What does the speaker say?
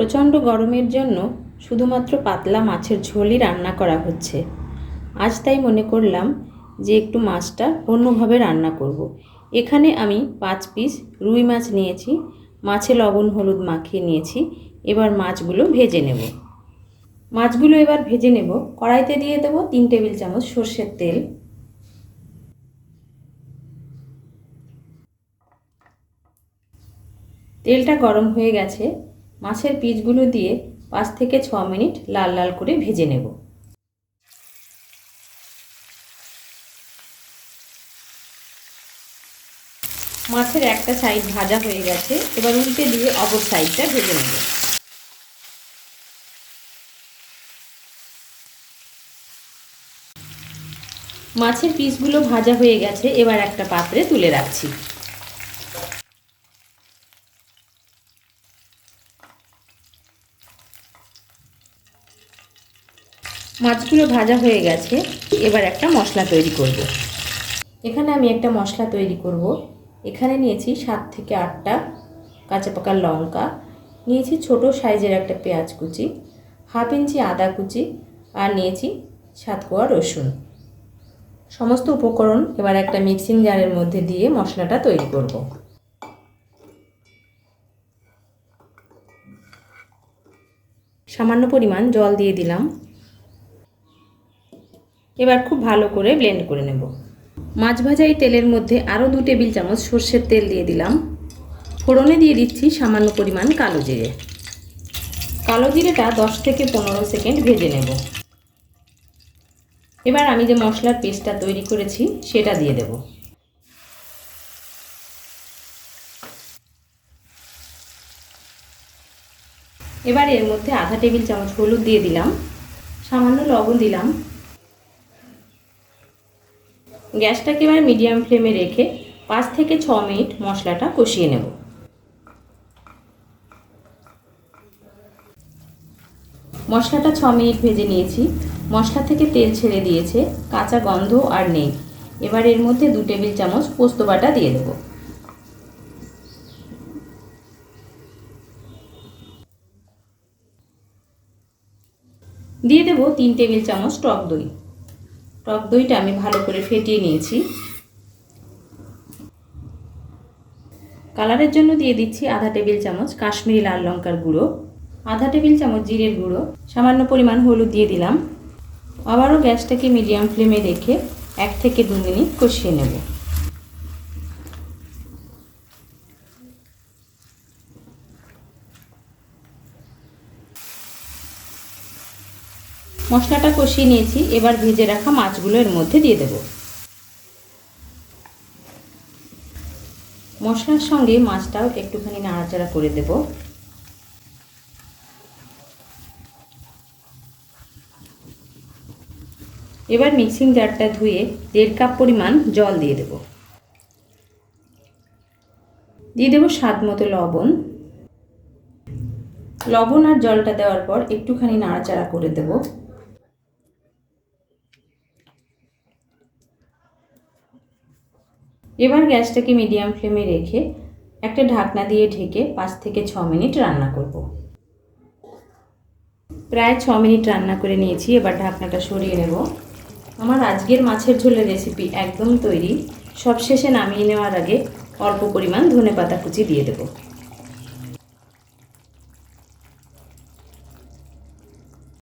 প্রচণ্ড গরমের জন্য শুধুমাত্র পাতলা মাছের ঝোলই রান্না করা হচ্ছে। আজ তাই মনে করলাম যে একটু মাছটা অন্যভাবে রান্না করব। এখানে আমি পাঁচ পিস রুই মাছ নিয়েছি, মাছে লবণ, হলুদ মাখিয়ে নিয়েছি, এবার মাছগুলো ভেজে নেব। মাছগুলো এবার ভেজে নেব। কড়াইতে দিয়ে দেবো তিন টেবিল চামচ সর্ষের তেল। তেলটা গরম হয়ে গেছে। মাছের পিসগুলো দিয়ে পাঁচ থেকে ছ মিনিট লাল লাল করে ভেজে নেব। মাছের একটা সাইড ভাজা হয়ে গেছে, এবার উল্টে দিয়ে অপর সাইডটা ভেজে নেব। মাছের পিসগুলো ভাজা হয়ে গেছে, এবার একটা পাত্রে তুলে রাখছি। মাছগুলো ভাজা হয়ে গেছে, এবার একটা মশলা তৈরি করব। এখানে আমি একটা মশলা তৈরি করব। এখানে নিয়েছি সাত থেকে আটটা কাঁচা পাকা লঙ্কা, নিয়েছি ছোট সাইজের একটা পেঁয়াজ কুচি, হাফ ইঞ্চি আদা কুচি, আর নিয়েছি সাত কোয়া রসুন সমস্ত উপকরণ এবার একটা মিক্সিং জারের মধ্যে দিয়ে মশলাটা তৈরি করব সামান্য পরিমাণ জল দিয়ে দিলাম এবার খুব ভালো করে ব্লেন্ড করে নেব। মাছ ভাজা এই তেলের মধ্যে আরও দু টেবিল চামচ সর্ষের তেল দিয়ে দিলাম। ফোড়নে দিয়ে দিচ্ছি সামান্য পরিমাণ কালো জিরে। কালো জিরেটা দশ থেকে পনেরো সেকেন্ড ভেজে নেব। এবার আমি যে মশলার পেস্টটা তৈরি করেছি, সেটা দিয়ে দেব। এবার এর মধ্যে আধা টেবিল চামচ হলুদ দিয়ে দিলাম। সামান্য লবণ দিলাম। গ্যাসটাকে এবার মিডিয়াম ফ্লেমে রেখে পাঁচ থেকে ছ মিনিট মশলাটা কষিয়ে নেব। মশলাটা ছ মিনিট ভেজে নিয়েছি। মশলা থেকে তেল ছেড়ে দিয়েছে, কাঁচা গন্ধ আর নেই। এবার এর মধ্যে দু টেবিল চামচ পোস্ত বাটা দিয়ে দেবো। দিয়ে দেবো তিন টেবিল চামচ টক দই। টক দইটা আমি ভালো করে ফেটিয়ে নিয়েছি। কালারের জন্য দিয়ে দিচ্ছি আধা টেবিল চামচ কাশ্মীরি লাল লঙ্কার গুঁড়ো, আধা টেবিল চামচ জিরের গুঁড়ো, সামান্য পরিমাণ হলুদ দিয়ে দিলাম। আবারও গ্যাসটাকে মিডিয়াম ফ্লেমে রেখে এক থেকে দু মিনিট কষিয়ে নেব। মশলাটা কষিয়ে নিয়েছি। এবার ভেজে রাখা মাছগুলো এর মধ্যে দিয়ে দেব। মশলার সঙ্গে মাছটাও একটুখানি নাড়াচাড়া করে দেব। এবার মিক্সিং জারটা ধুয়ে দেড় কাপ পরিমাণ জল দিয়ে দেব। দিয়ে দেবো স্বাদ মতো লবণ। লবণ আর জলটা দেওয়ার পর একটুখানি নাড়াচাড়া করে দেবো। এবার গ্যাসটাকে মিডিয়াম ফ্লেমে রেখে একটা ঢাকনা দিয়ে ঢেকে পাঁচ থেকে ছ মিনিট রান্না করব। প্রায় ছ মিনিট রান্না করে নিয়েছি, এবার ঢাকনাটা সরিয়ে নেব। আমার আজকের মাছের ঝোলের রেসিপি একদম তৈরি। সবশেষে নামিয়ে নেওয়ার আগে অল্প পরিমাণ ধনে পাতা কুচি দিয়ে দেবো।